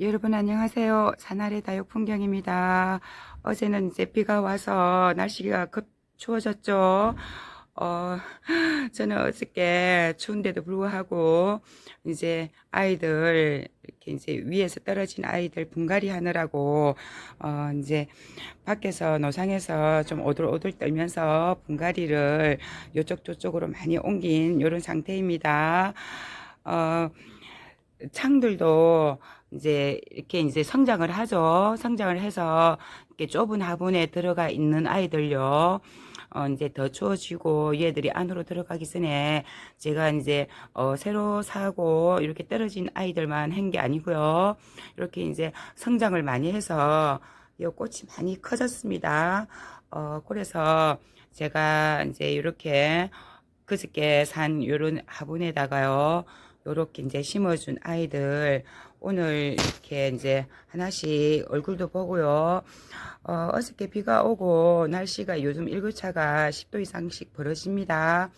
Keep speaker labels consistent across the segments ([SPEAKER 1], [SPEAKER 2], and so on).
[SPEAKER 1] 여러분 안녕하세요. 산아래 다육 풍경입니다. 어제는 이제 비가 와서 날씨가 급 추워졌죠. 어, 저는 어저께 추운데도 불구하고 이제 아이들 이렇게 이제 위에서 떨어진 아이들 분갈이 하느라고 어 이제 밖에서 노상에서 좀 오들오들 떨면서 분갈이를 요쪽 저쪽으로 많이 옮긴 이런 상태입니다. 어 창들도 이제 이렇게 이제 성장을 하죠. 성장을 해서 이렇게 좁은 화분에 들어가 있는 아이들요. 어, 이제 더 추워지고 얘들이 안으로 들어가기 전에 제가 이제 어, 새로 사고 이렇게 떨어진 아이들만 한 게 아니고요. 이렇게 이제 성장을 많이 해서 이 꽃이 많이 커졌습니다. 어, 그래서 제가 이제 이렇게 그저께 산 요런 화분에다가요. 요렇게 이제 심어준 아이들 오늘 이렇게 이제 하나씩 얼굴도 보고요. 어, 어저께 비가 오고 날씨가 요즘 일교차가 10도 이상씩 벌어집니다.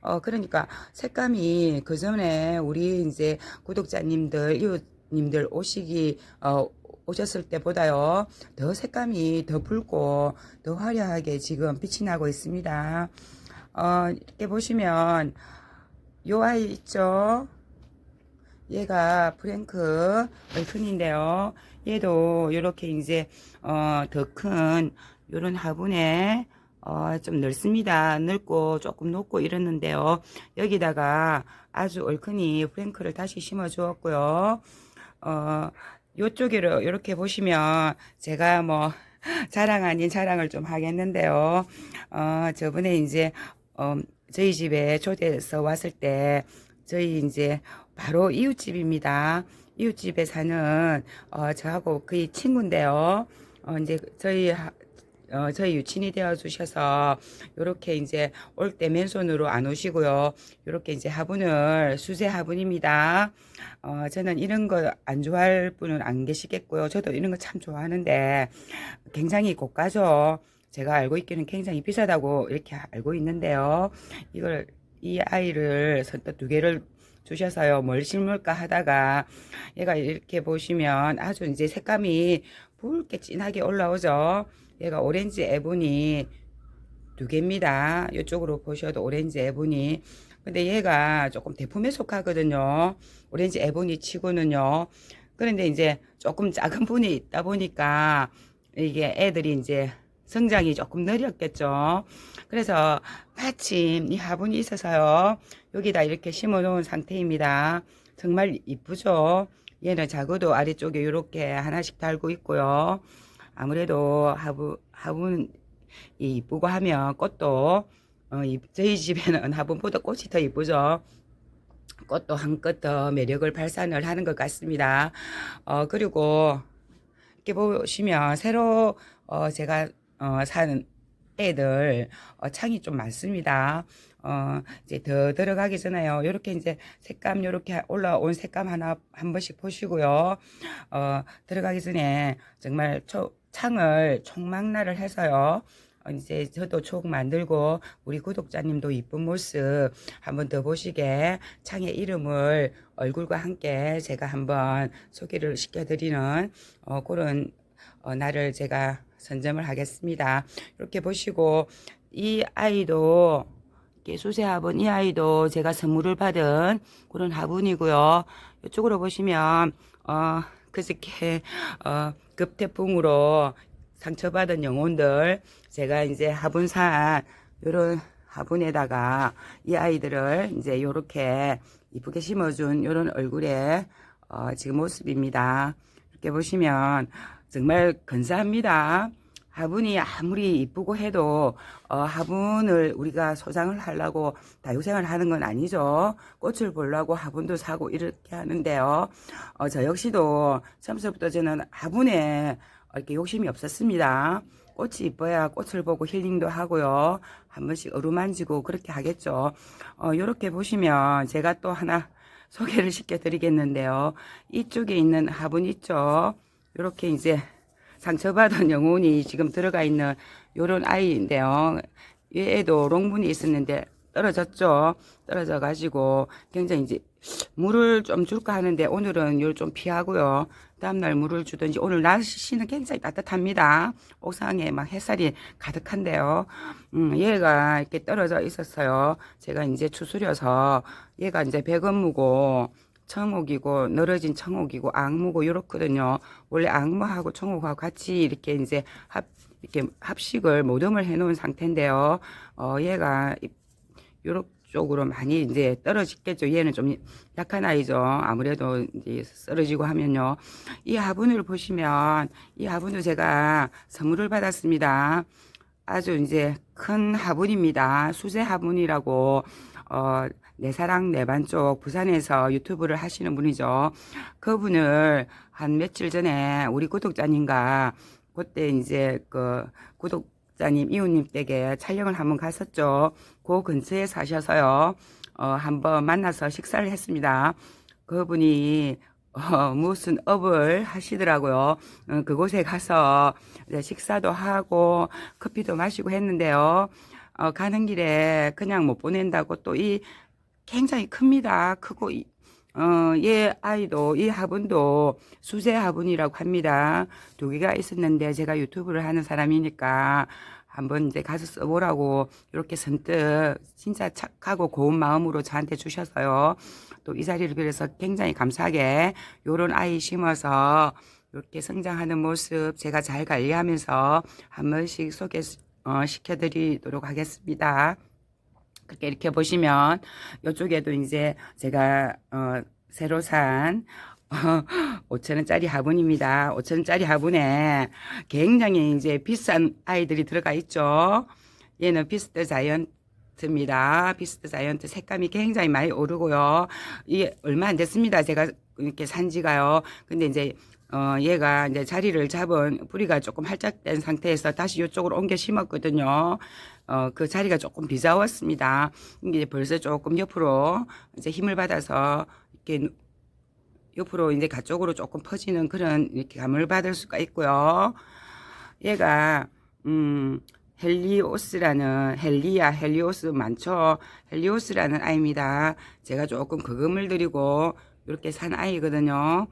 [SPEAKER 1] 어, 그러니까 색감이 그 전에 우리 이제 구독자님들, 이웃님들 오시기, 어, 오셨을 때보다요, 더 색감이 더 붉고 더 화려하게 지금 빛이 나고 있습니다. 어, 이렇게 보시면, 요 아이 있죠? 얘가 프랭크 얼큰인데요. 얘도 이렇게 이제 어, 더큰 요런 화분에 어, 좀 넓습니다. 넓고 조금 높고 이랬는데요. 여기다가 아주 얼큰이 프랭크를 다시 심어 주었고요. 어, 요쪽으로 이렇게 보시면 제가 뭐 자랑 아닌 자랑을 좀 하겠는데요. 어, 저번에 이제 어, 저희 집에 초대해서 왔을 때 저희 이제 바로 이웃집입니다. 이웃집에 사는 어, 저하고 그의 친구인데요. 어, 이제 저희 하- 어, 저희 유친이 되어 주셔서 요렇게 이제 올 때 맨손으로 안 오시고요. 요렇게 이제 화분을 수제 화분입니다. 어, 저는 이런 거 안 좋아할 분은 안 계시겠고요. 저도 이런 거 참 좋아하는데 굉장히 고가죠. 제가 알고 있기는 굉장히 비싸다고 이렇게 알고 있는데요. 이걸 이 아이를 선뜻 두 개를 주셔서요. 뭘 심을까 하다가 얘가 이렇게 보시면 아주 이제 색감이 붉게 진하게 올라오죠. 얘가 오렌지 애분이 두 개입니다. 이쪽으로 보셔도 오렌지 애분이. 근데 얘가 조금 대품에 속하거든요. 오렌지 애분이 치고는요. 그런데 이제 조금 작은 분이 있다 보니까 이게 애들이 이제 성장이 조금 느렸겠죠. 그래서 마침 이 화분이 있어서요. 여기다 이렇게 심어 놓은 상태입니다. 정말 이쁘죠? 얘는 작어도 아래쪽에 이렇게 하나씩 달고 있고요. 아무래도 화분, 화분 이 이쁘고 하면 꽃도 어, 이- 저희 집에는 화분보다 꽃이 더 이쁘죠. 꽃도 한껏 더 매력을 발산을 하는 것 같습니다. 어, 그리고 이렇게 보시면 새로 어, 제가 어, 사는 애들 어, 창이 좀 많습니다. 어, 이제 더 들어가기 전에요. 이렇게 이제 색감 이렇게 올라온 색감 하나 한 번씩 보시고요. 어, 들어가기 전에 정말 초, 창을 총망라를 해서요. 어, 이제 저도 촉 만들고 우리 구독자님도 이쁜 모습 한번 더 보시게 창의 이름을 얼굴과 함께 제가 한번 소개를 시켜드리는 어, 그런 어, 날을 제가 선점을 하겠습니다. 이렇게 보시고 이 아이도 수세 화분 이 아이도 제가 선물을 받은 그런 화분이고요. 이쪽으로 보시면 어 그저께 어 급태풍으로 상처받은 영혼들 제가 이제 화분산 요런 화분에다가 이 아이들을 이제 요렇게 이쁘게 심어준 요런 얼굴의 어 지금 모습입니다. 이렇게 보시면 정말 근사합니다. 화분이 아무리 이쁘고 해도 어, 화분을 우리가 소장을 하려고 다육생을 하는 건 아니죠. 꽃을 보려고 화분도 사고 이렇게 하는데요. 어, 저 역시도 처음부터 저는 화분에 이렇게 욕심이 없었습니다. 꽃이 이뻐야 꽃을 보고 힐링도 하고요. 한 번씩 어루만지고 그렇게 하겠죠. 어, 이렇게 보시면 제가 또 하나 소개를 시켜드리겠는데요. 이쪽에 있는 화분 있죠. 이렇게 이제 상처받은 영혼이 지금 들어가 있는 요런 아이인데요. 얘도 롱분이 있었는데 떨어졌죠. 떨어져 가지고 굉장히 이제 물을 좀 줄까 하는데 오늘은 요좀 피하고요. 다음날 물을 주든지 오늘 날씨는 굉장히 따뜻합니다. 옥상에 막 햇살이 가득한데요. 음, 얘가 이렇게 떨어져 있었어요. 제가 이제 추스려서 얘가 이제 백은무고 청옥이고 늘어진 청옥이고 악무고 요렇거든요. 원래 악무하고 청옥하고 같이 이렇게 이제 합 이렇게 합식을 모듬을 해 놓은 상태인데요. 어 얘가 요렇 쪽으로 많이 이제 떨어지겠죠. 얘는 좀 약한 아이죠. 아무래도 이제 쓰러지고 하면요. 이 화분을 보시면 이 화분도 제가 선물을 받았습니다. 아주 이제 큰 화분입니다. 수제 화분이라고 어, 내 사랑 내반 쪽 부산에서 유튜브를 하시는 분이죠. 그분을 한 며칠 전에 우리 구독자님과 그때 이제 그 구독자님 이웃님 댁에 촬영을 한번 갔었죠. 그 근처에 사셔서요. 어, 한번 만나서 식사를 했습니다. 그분이 어, 무슨 업을 하시더라고요. 어, 그곳에 가서 식사도 하고 커피도 마시고 했는데요. 어, 가는 길에 그냥 못 보낸다고 또 이 굉장히 큽니다. 크고 이- 어, 얘 아이도 이 화분도 수제 화분이라고 합니다. 두 개가 있었는데 제가 유튜브를 하는 사람이니까 한번 이제 가서 써보라고 이렇게 선뜻 진짜 착하고 고운 마음으로 저한테 주셔서요. 또 이 자리를 빌어서 굉장히 감사하게 요런 아이 심어서 이렇게 성장하는 모습 제가 잘 관리하면서 한 번씩 소개 어, 시켜드리도록 하겠습니다. 그렇게 이렇게 보시면 이쪽에도 이제 제가 어, 새로 산 어, 5천원짜리 화분입니다. 5천원짜리 화분에 굉장히 이제 비싼 아이들이 들어가 있죠. 얘는 비스트 자이언트 입니다. 비스트 자이언트 색감이 굉장히 많이 오르고요. 이게 얼마 안 됐습니다. 제가 이렇게 산 지가요. 근데 이제 어, 얘가 이제 자리를 잡은 뿌리가 조금 활짝된 상태에서 다시 이쪽으로 옮겨 심었거든요. 어, 그 자리가 조금 비자웠습니다. 이게 벌써 조금 옆으로 이제 힘을 받아서 이렇게 옆으로 이제 가쪽으로 조금 퍼지는 그런 이렇게 감을 받을 수가 있고요. 얘가 음 헬리오스라는 헬리아 헬리오스 많죠. 헬리오스라는 아이입니다. 제가 조금 거금을 들이고 이렇게 산 아이거든요.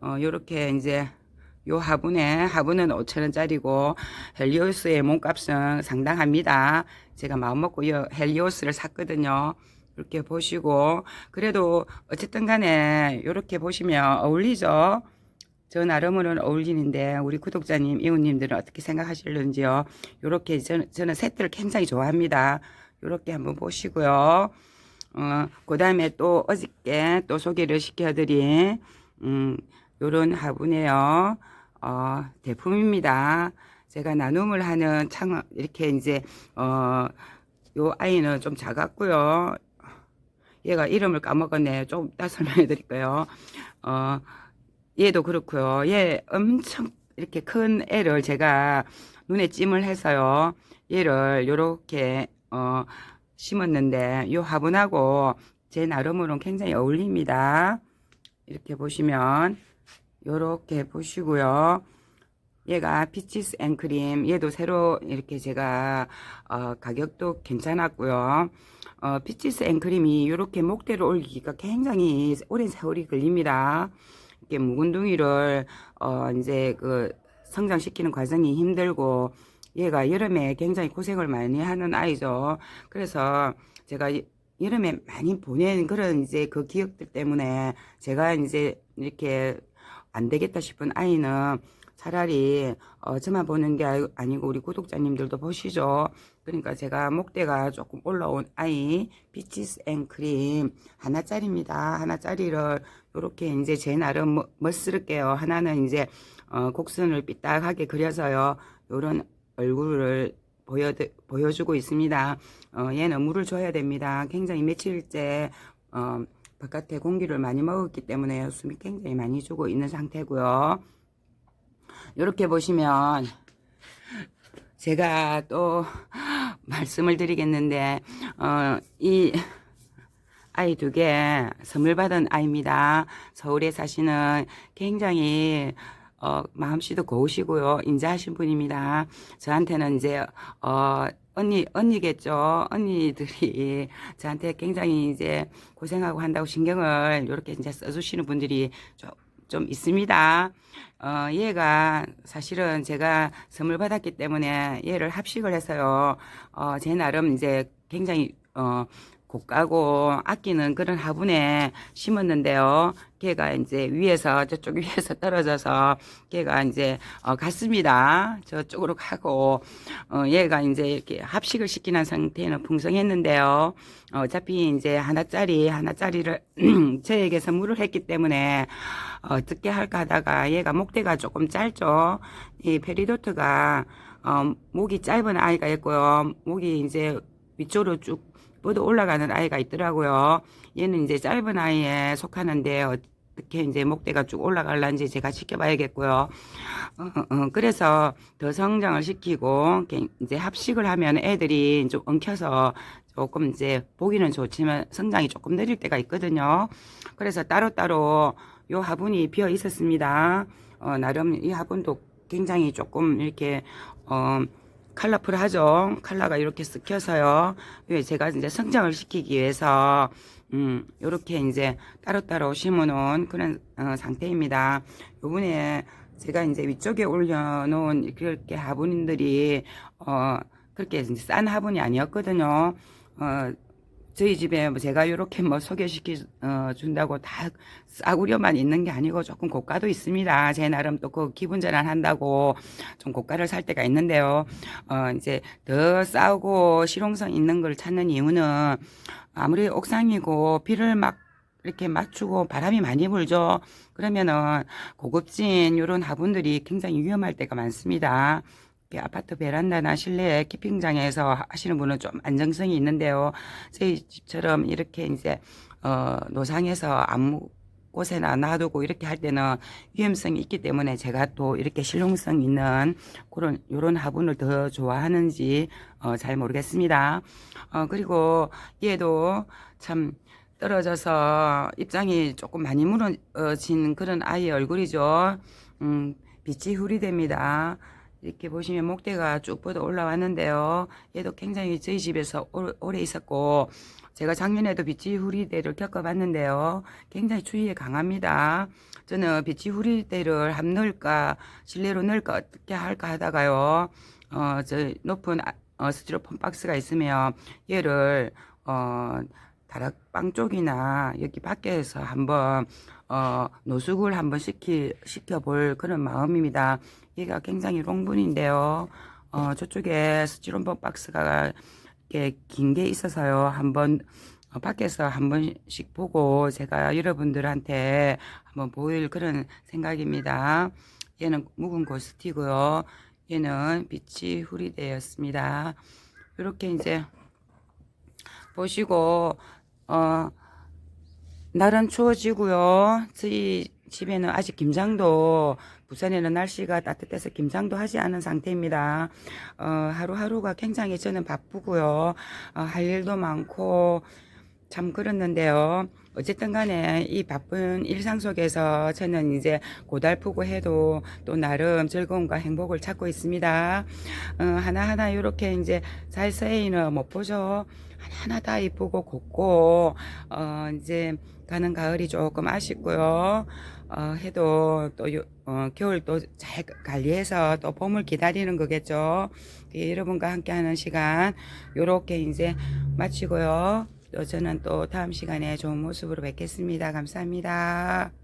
[SPEAKER 1] 어 요렇게 이제 요 화분에 화분은 5천원짜리고 헬리오스의 몸값은 상당합니다. 제가 마음먹고 이 헬리오스를 샀거든요. 이렇게 보시고 그래도 어쨌든 간에 이렇게 보시면 어울리죠. 저 나름으로는 어울리는데 우리 구독자님, 이웃님들은 어떻게 생각하실는지요. 이렇게 저는, 저는 색들을 굉장히 좋아합니다. 이렇게 한번 보시고요. 어, 그 다음에 또 어저께 또 소개를 시켜드린 음, 요런 화분이에요. 어, 대품입니다. 제가 나눔을 하는 창, 이렇게 이제, 어, 요 아이는 좀 작았고요. 얘가 이름을 까먹었네요. 좀 이따 설명해 드릴게요. 어, 얘도 그렇고요. 얘 엄청 이렇게 큰 애를 제가 눈에 찜을 해서요. 얘를 요렇게, 어, 심었는데, 요 화분하고 제 나름으로는 굉장히 어울립니다. 이렇게 보시면, 요렇게 보시고요. 얘가 피치스 앤크림 얘도 새로 이렇게 제가 어, 가격도 괜찮았고요. 어, 피치스 앤크림이 이렇게 목대로 올리기가 굉장히 오랜 세월이 걸립니다. 이렇게 묵은둥이를 어, 이제 그 성장시키는 과정이 힘들고 얘가 여름에 굉장히 고생을 많이 하는 아이죠. 그래서 제가 이- 여름에 많이 보낸 그런 이제 그 기억들 때문에 제가 이제 이렇게 안 되겠다 싶은 아이는 차라리 어, 저만 보는 게 아니고 우리 구독자님들도 보시죠. 그러니까 제가 목대가 조금 올라온 아이 피치스 앤 크림 하나짜리입니다. 하나짜리를 요렇게 이제 제 나름 멋- 멋스럽게요. 하나는 이제 어, 곡선을 삐딱하게 그려서요. 요런 얼굴을 보여 보여주고 있습니다. 어, 얘는 물을 줘야 됩니다. 굉장히 며칠째 어, 바깥에 공기를 많이 먹었기 때문에 숨이 굉장히 많이 주고 있는 상태고요. 이렇게 보시면 제가 또 말씀을 드리겠는데 어, 이 아이 두 개 선물 받은 아이입니다. 서울에 사시는 굉장히 어, 마음씨도 고우시고요. 인자하신 분입니다. 저한테는 이제 어, 언니, 언니겠죠. 언니들이 저한테 굉장히 이제 고생하고 한다고 신경을 이렇게 이제 써주시는 분들이 좀, 좀 있습니다. 어, 얘가 사실은 제가 선물 받았기 때문에 얘를 합식을 해서요. 어, 제 나름 이제 굉장히, 어, 고가고 아끼는 그런 화분에 심었는데요. 걔가 이제 위에서 저쪽 위에서 떨어져서 걔가 이제 어, 갔습니다. 저쪽으로 가고 어, 얘가 이제 이렇게 합식을 시키는 상태는 풍성했는데요. 어, 어차피 이제 하나짜리 하나짜리를 저에게 선물을 했기 때문에 어, 어떻게 할까 하다가 얘가 목대가 조금 짧죠. 이 페리도트가 어, 목이 짧은 아이가 있고요. 목이 이제 위쪽으로 쭉 뻗어 올라가는 아이가 있더라고요. 얘는 이제 짧은 아이에 속하는데 어떻게 이제 목대가 쭉 올라갈란지 제가 지켜봐야겠고요. 어, 어, 그래서 더 성장을 시키고 이제 합식을 하면 애들이 좀 엉켜서 조금 이제 보기는 좋지만 성장이 조금 느릴 때가 있거든요. 그래서 따로따로 요 화분이 비어 있었습니다. 어, 나름 이 화분도 굉장히 조금 이렇게 어, 컬러풀하죠. 컬러가 이렇게 섞여서요. 예, 제가 이제 성장을 시키기 위해서 음, 요렇게 이제 따로따로 심어놓은 그런 어, 상태입니다. 요번에 제가 이제 위쪽에 올려놓은 그렇게 화분들이 어, 그렇게 이제 싼 화분이 아니었거든요. 어, 저희 집에 뭐 제가 이렇게 뭐 소개시켜 어, 준다고 다 싸구려만 있는 게 아니고 조금 고가도 있습니다. 제 나름 또 그 기분 전환 한다고 좀 고가를 살 때가 있는데요. 어, 이제 더 싸고 실용성 있는 걸 찾는 이유는 아무리 옥상이고 비를 막 이렇게 맞추고 바람이 많이 불죠. 그러면은 고급진 이런 화분들이 굉장히 위험할 때가 많습니다. 아파트 베란다나 실내 캠핑장에서 하시는 분은 좀 안정성이 있는데요. 저희 집처럼 이렇게 이제 어 노상에서 아무 곳에나 놔두고 이렇게 할 때는 위험성이 있기 때문에 제가 또 이렇게 실용성 있는 그런 요런 화분을 더 좋아하는지 어, 잘 모르겠습니다. 어, 그리고 얘도 참 떨어져서 입장이 조금 많이 무너진 그런 아이의 얼굴이죠. 음, 빛이 흐리됩니다. 이렇게 보시면 목대가 쭉 뻗어 올라왔는데요. 얘도 굉장히 저희 집에서 오- 오래 있었고, 제가 작년에도 비치 후리대를 겪어봤는데요. 굉장히 추위에 강합니다. 저는 비치 후리대를 함 넣을까, 실내로 넣을까, 어떻게 할까 하다가요. 어, 저 높은 아- 어, 스티로폼 박스가 있으면 얘를, 어, 다락방 쪽이나 여기 밖에서 한번 어, 노숙을 한번 시키, 시켜볼 그런 마음입니다. 얘가 굉장히 롱분인데요. 어, 저쪽에 스티로폼 박스가 이렇게 긴 게 있어서요. 한번 어, 밖에서 한 번씩 보고 제가 여러분들한테 한번 보일 그런 생각입니다. 얘는 묵은 고스티고요. 얘는 빛이 후리되었습니다. 이렇게 이제 보시고 어 날은 추워지고요. 저희 집에는 아직 김장도 부산에는 날씨가 따뜻해서 김장도 하지 않은 상태입니다. 어, 하루하루가 굉장히 저는 바쁘고요. 어, 할 일도 많고 참 그렇는데요. 어쨌든 간에 이 바쁜 일상 속에서 저는 이제 고달프고 해도 또 나름 즐거움과 행복을 찾고 있습니다. 어, 하나하나 이렇게 이제 살사이는 못 보죠. 하나하나 다 이쁘고 곱고, 어, 이제 가는 가을이 조금 아쉽고요. 어, 해도 또, 요- 어, 겨울 또 잘 관리해서 또 봄을 기다리는 거겠죠. 예, 여러분과 함께 하는 시간, 요렇게 이제 마치고요. 또 저는 또 다음 시간에 좋은 모습으로 뵙겠습니다. 감사합니다.